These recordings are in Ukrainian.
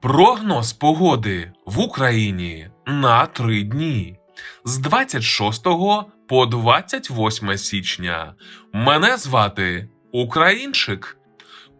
Прогноз погоди в Україні на три дні з 26 по 28 січня. Мене звати Українчик.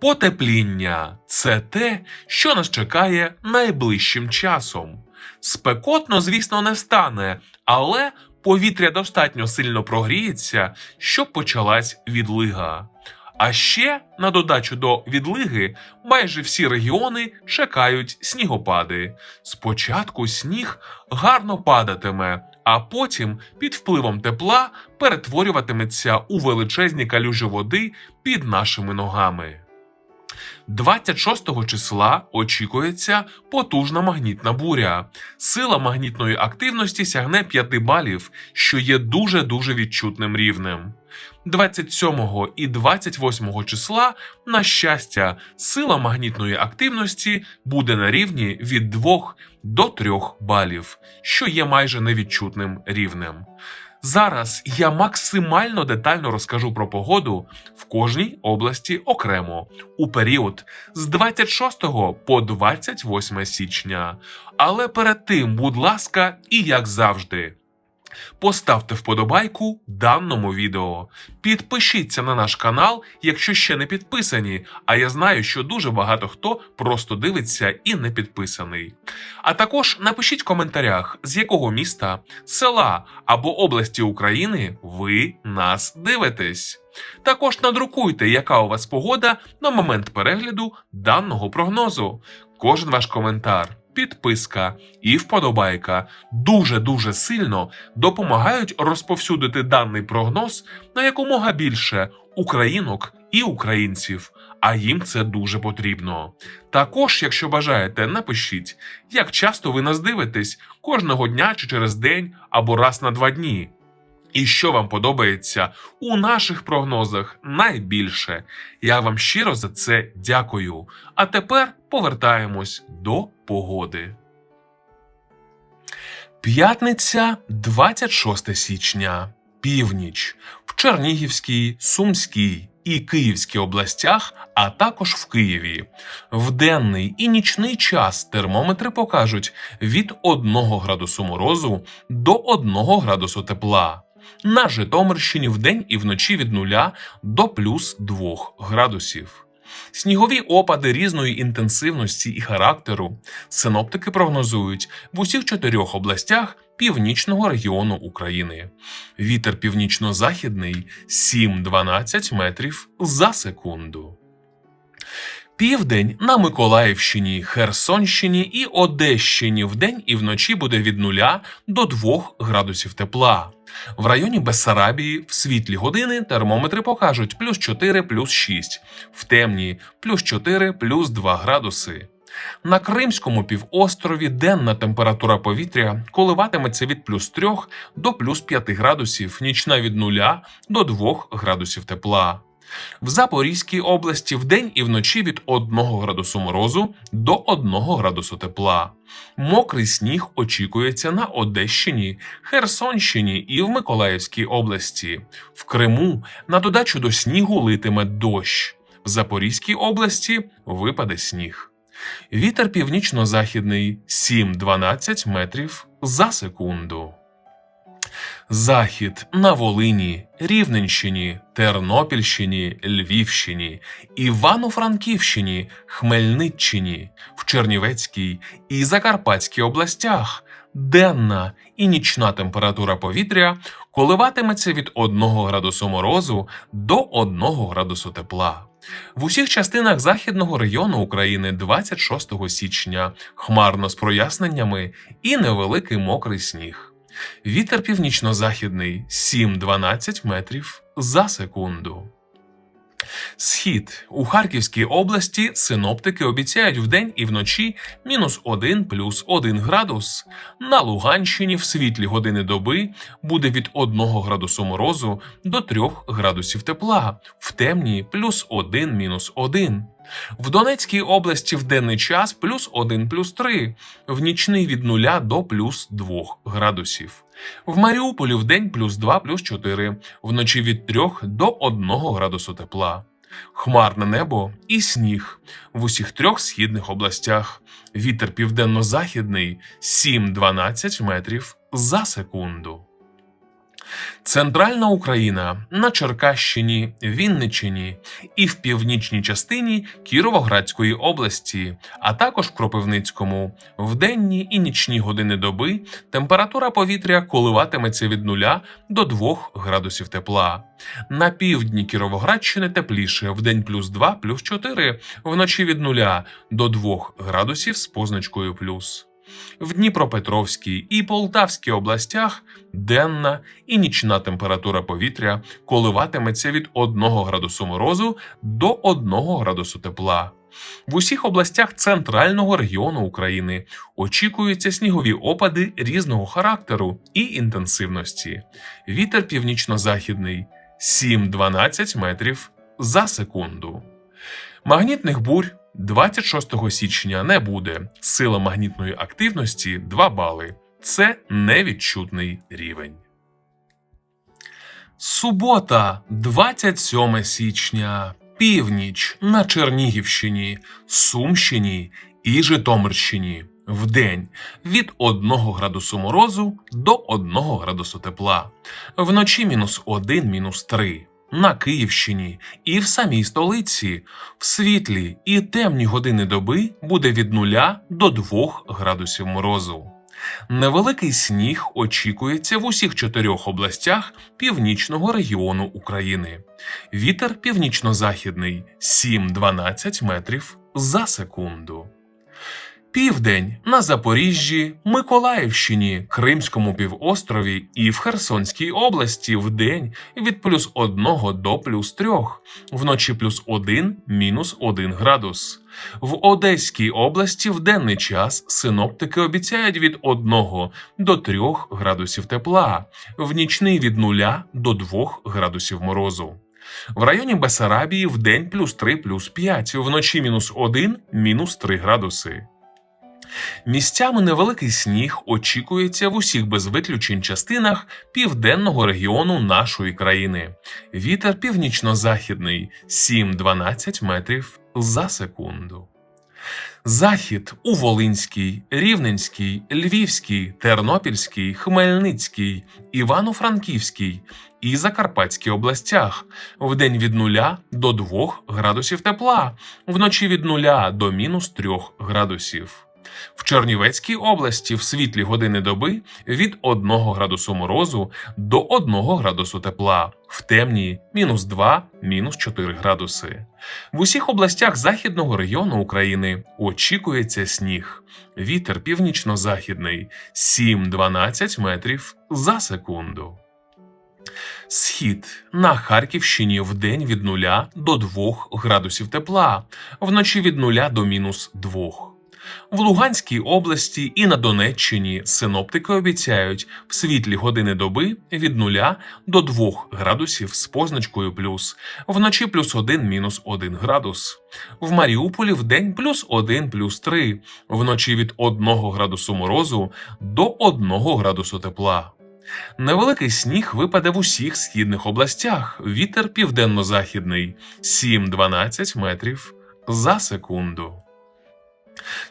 Потепління це те, що нас чекає найближчим часом. Спекотно, звісно, не стане, але повітря достатньо сильно прогріється, щоб почалась відлига. А ще на додачу до відлиги майже всі регіони чекають снігопади. Спочатку сніг гарно падатиме, а потім під впливом тепла перетворюватиметься у величезні калюжі води під нашими ногами. 26 числа очікується потужна магнітна буря. Сила магнітної активності сягне 5 балів, що є дуже-дуже відчутним рівнем. 27 і 28 числа, на щастя, сила магнітної активності буде на рівні від 2 до 3 балів, що є майже невідчутним рівнем. Зараз я максимально детально розкажу про погоду в кожній області окремо у період з 26 по 28 січня. Але перед тим, будь ласка, і як завжди. Поставте вподобайку даному відео. Підпишіться на наш канал, якщо ще не підписані. А я знаю, що дуже багато хто просто дивиться і не підписаний. А також напишіть в коментарях, з якого міста, села або області України ви нас дивитесь. Також надрукуйте, яка у вас погода на момент перегляду даного прогнозу. Кожен ваш коментар, підписка і вподобайка дуже-дуже сильно допомагають розповсюдити даний прогноз на якомога більше українок і українців, а їм це дуже потрібно. Також, якщо бажаєте, напишіть, як часто ви нас дивитесь кожного дня чи через день або раз на два дні. І що вам подобається у наших прогнозах найбільше. Я вам щиро за це дякую. А тепер повертаємось до погоди. П'ятниця, 26 січня. Північ в Чернігівській, Сумській і Київській областях, а також в Києві. В денний і нічний час термометри покажуть від 1 градусу морозу до 1 градусу тепла. На Житомирщині вдень і вночі від 0 до плюс 2 градусів. Снігові опади різної інтенсивності і характеру синоптики прогнозують в усіх чотирьох областях північного регіону України. Вітер північно-західний 7-12 метрів за секунду. Південь на Миколаївщині, Херсонщині і Одещині вдень і вночі буде від 0 до 2 градусів тепла. В районі Бессарабії в світлі години термометри покажуть плюс 4, плюс 6, в темні плюс 4, плюс 2 градуси. На Кримському півострові денна температура повітря коливатиметься від плюс 3 до плюс 5 градусів, нічна від 0 до 2 градусів тепла. В Запорізькій області вдень і вночі від 1 градусу морозу до 1 градусу тепла. Мокрий сніг очікується на Одещині, Херсонщині і в Миколаївській області. В Криму на додачу до снігу литиме дощ. В Запорізькій області випаде сніг. Вітер північно-західний 7-12 метрів за секунду. Захід на Волині, Рівненщині, Тернопільщині, Львівщині, Івано-Франківщині, Хмельниччині, в Чернівецькій і Закарпатській областях денна і нічна температура повітря коливатиметься від 1 градусу морозу до 1 градусу тепла. В усіх частинах західного району України 26 січня хмарно з проясненнями і невеликий мокрий сніг. Вітер північно-західний 7-12 метрів за секунду. Схід у Харківській області синоптики обіцяють вдень і вночі мінус 1 плюс 1 градус. На Луганщині в світлі години доби буде від 1 градусу морозу до 3 градусів тепла, в темні плюс 1 мінус 1. В Донецькій області в денний час плюс 1 плюс 3, в нічний від 0 до плюс 2 градусів. В Маріуполі в день плюс 2 плюс 4, вночі від 3 до 1 градусу тепла. Хмарне небо і сніг в усіх трьох східних областях. Вітер південно-західний 7-12 метрів за секунду. Центральна Україна на Черкащині, Вінниччині і в північній частині Кіровоградської області, а також в Кропивницькому. В денні і нічні години доби температура повітря коливатиметься від 0 до 2 градусів тепла. На півдні Кіровоградщини тепліше в день плюс 2, плюс 4, вночі від 0 до 2 градусів з позначкою плюс. В Дніпропетровській і Полтавській областях денна і нічна температура повітря коливатиметься від 1 градусу морозу до 1 градусу тепла. В усіх областях центрального регіону України очікуються снігові опади різного характеру і інтенсивності. Вітер північно-західний 7-12 метрів за секунду. Магнітних бурь 26 січня не буде. Сила магнітної активності 2 бали. Це невідчутний рівень. Субота, 27 січня. Північ на Чернігівщині, Сумщині і Житомирщині. Вдень від 1 градусу морозу до 1 градусу тепла. Вночі мінус 1, мінус 3 на Київщині і в самій столиці в світлі і темні години доби буде від 0 до 2 градусів морозу. Невеликий сніг очікується в усіх чотирьох областях північного регіону України. Вітер північно-західний 7-12 метрів за секунду. Південь на Запоріжжі, Миколаївщині, Кримському півострові і в Херсонській області в день від плюс 1 до плюс 3, вночі плюс 1, мінус 1 градус. В Одеській області в денний час синоптики обіцяють від 1 до 3 градусів тепла, в нічний від 0 до 2 градусів морозу. В районі Бесарабії в день плюс 3 плюс 5, вночі мінус 1, мінус 3 градуси. Місцями невеликий сніг очікується в усіх без виключень частинах південного регіону нашої країни. Вітер північно-західний 7-12 метрів за секунду. Захід у Волинській, Рівненській, Львівській, Тернопільській, Хмельницькій, Івано-Франківській і Закарпатській областях вдень від 0 до 2 градусів тепла, вночі від 0 до мінус 3 градусів. В Чернівецькій області в світлі години доби від 1 градусу морозу до 1 градусу тепла, в темні мінус 2, мінус 4 градуси. В усіх областях західного регіону України очікується сніг. Вітер північно-західний 7-12 метрів за секунду. Схід на Харківщині в день від 0 до 2 градусів тепла, вночі від 0 до мінус 2. В Луганській області і на Донеччині синоптики обіцяють в світлі години доби від 0 до 2 градусів з позначкою плюс, вночі плюс 1 мінус 1 градус. В Маріуполі в день плюс 1 плюс 3, вночі від 1 градусу морозу до 1 градусу тепла. Невеликий сніг випаде в усіх східних областях. Вітер південно-західний 7-12 метрів за секунду.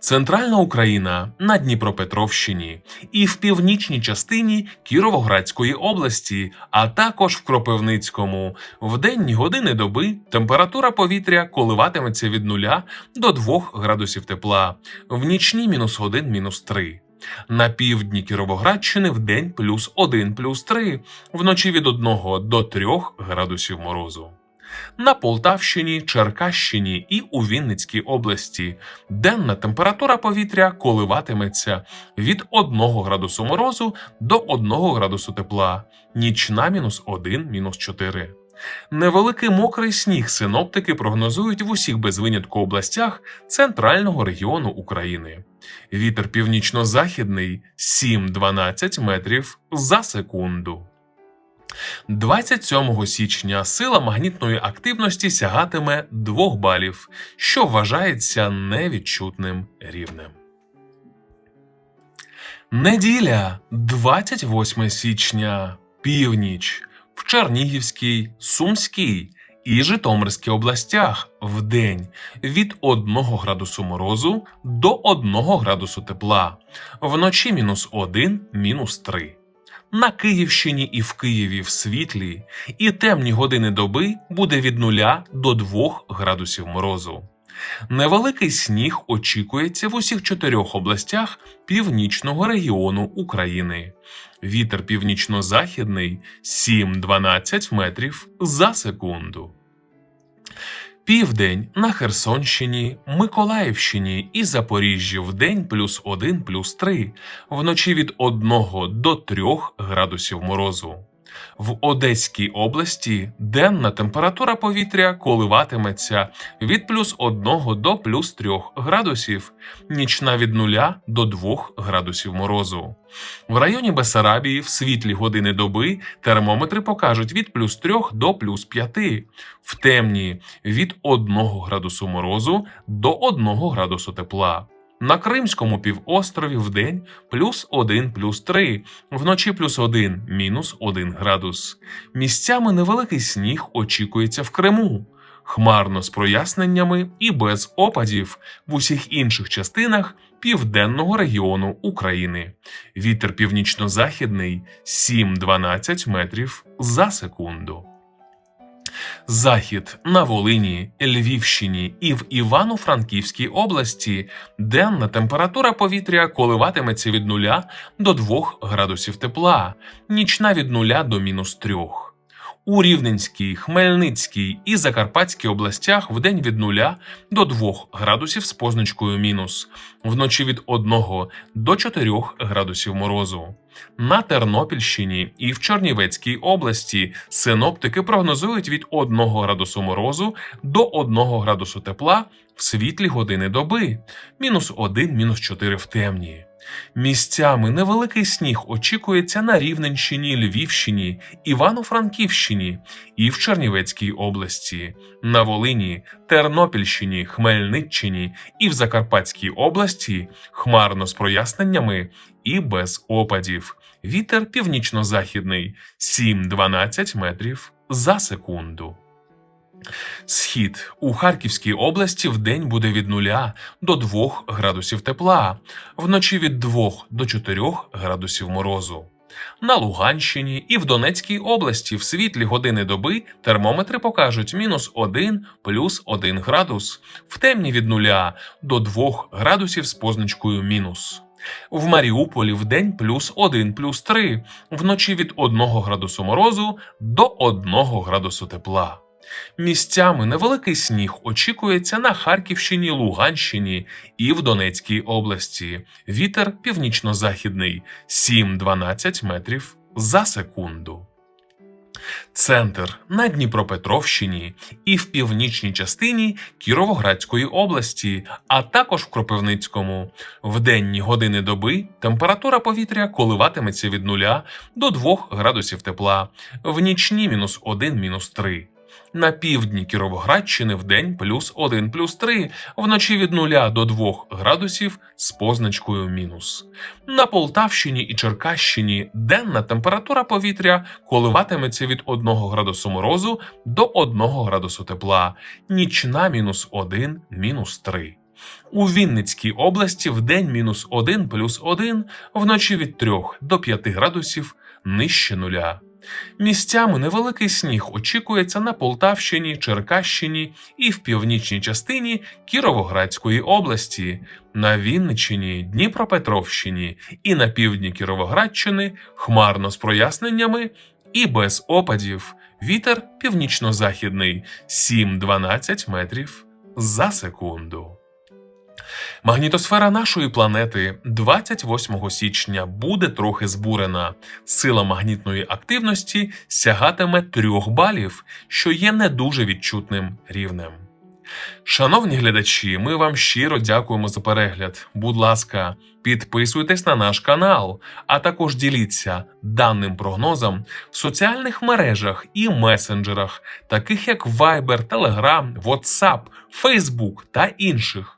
Центральна Україна на Дніпропетровщині і в північній частині Кіровоградської області, а також в Кропивницькому. В денні години доби температура повітря коливатиметься від 0 до 2 градусів тепла, в нічні мінус 1, мінус 3. На півдні Кіровоградщини в день плюс 1, плюс 3, вночі від 1 до 3 градусів морозу на Полтавщині, Черкащині і у Вінницькій області. Денна температура повітря коливатиметься від 1 градусу морозу до 1 градусу тепла, нічна мінус 1, мінус 4. Невеликий мокрий сніг синоптики прогнозують в усіх без винятку областях центрального регіону України. Вітер північно-західний 7-12 метрів за секунду. 27 січня сила магнітної активності сягатиме 2 балів, що вважається невідчутним рівнем. Неділя 28 січня. Північ в Чернігівській, Сумській і Житомирській областях в день від 1 градусу морозу до 1 градусу тепла, вночі мінус 1, мінус 3. На Київщині і в Києві в світлі і темні години доби буде від 0 до 2 градусів морозу. Невеликий сніг очікується в усіх чотирьох областях північного регіону України. Вітер північно-західний 7-12 метрів за секунду. Південь на Херсонщині, Миколаївщині і Запоріжжі в день плюс 1 плюс 3, вночі від 1 до 3 градусів морозу. В Одеській області денна температура повітря коливатиметься від плюс 1 до плюс 3 градусів, нічна від 0 до 2 градусів морозу. В районі Бесарабії в світлі години доби термометри покажуть від плюс 3 до плюс 5, в темні від 1 градусу морозу до 1 градусу тепла. На Кримському півострові вдень плюс 1 плюс 3, вночі плюс 1 мінус 1 градус. Місцями невеликий сніг очікується в Криму. Хмарно з проясненнями і без опадів в усіх інших частинах південного регіону України. Вітер північно-західний 7-12 метрів за секунду. Захід на Волині, Львівщині і в Івано-Франківській області денна температура повітря коливатиметься від 0 до 2 градусів тепла, нічна від 0 до мінус 3. У Рівненській, Хмельницькій і Закарпатській областях вдень від 0 до 2 градусів з позначкою мінус, вночі від 1 до 4 градусів морозу. На Тернопільщині і в Чернівецькій області синоптики прогнозують від 1 градусу морозу до 1 градусу тепла в світлі години доби, мінус 1, мінус 4 в темні. Місцями невеликий сніг очікується на Рівненщині, Львівщині, Івано-Франківщині і в Чернівецькій області, на Волині, Тернопільщині, Хмельниччині і в Закарпатській області хмарно з проясненнями і без опадів. Вітер північно-західний 7-12 метрів за секунду. Схід у Харківській області в день буде від 0 до 2 градусів тепла, вночі від 2 до 4 градусів морозу. На Луганщині і в Донецькій області в світлі години доби термометри покажуть мінус 1 плюс 1 градус, в темні від 0 до 2 градусів з позначкою мінус. В Маріуполі в день плюс 1 плюс 3, вночі від 1 градусу морозу до 1 градусу тепла. Місцями невеликий сніг очікується на Харківщині, Луганщині і в Донецькій області. Вітер північно-західний 7-12 метрів за секунду. Центр на Дніпропетровщині і в північній частині Кіровоградської області, а також в Кропивницькому. В денні години доби температура повітря коливатиметься від 0 до 2 градусів тепла, в нічні мінус 1 мінус 3. На півдні Кіровоградщини в день плюс 1 плюс 3, вночі від 0 до 2 градусів з позначкою мінус. На Полтавщині і Черкащині денна температура повітря коливатиметься від 1 градусу морозу до 1 градусу тепла, нічна мінус 1 мінус 3. У Вінницькій області в день мінус 1 плюс 1, вночі від 3 до 5 градусів нижче нуля. Місцями невеликий сніг очікується на Полтавщині, Черкащині і в північній частині Кіровоградської області, на Вінниччині, Дніпропетровщині і на півдні Кіровоградщини хмарно з проясненнями і без опадів. Вітер північно-західний 7-12 метрів за секунду. Магнітосфера нашої планети 28 січня буде трохи збурена. Сила магнітної активності сягатиме 3 балів, що є не дуже відчутним рівнем. Шановні глядачі, ми вам щиро дякуємо за перегляд. Будь ласка, підписуйтесь на наш канал, а також діліться даним прогнозом в соціальних мережах і месенджерах, таких як Viber, Telegram, WhatsApp, Facebook та інших.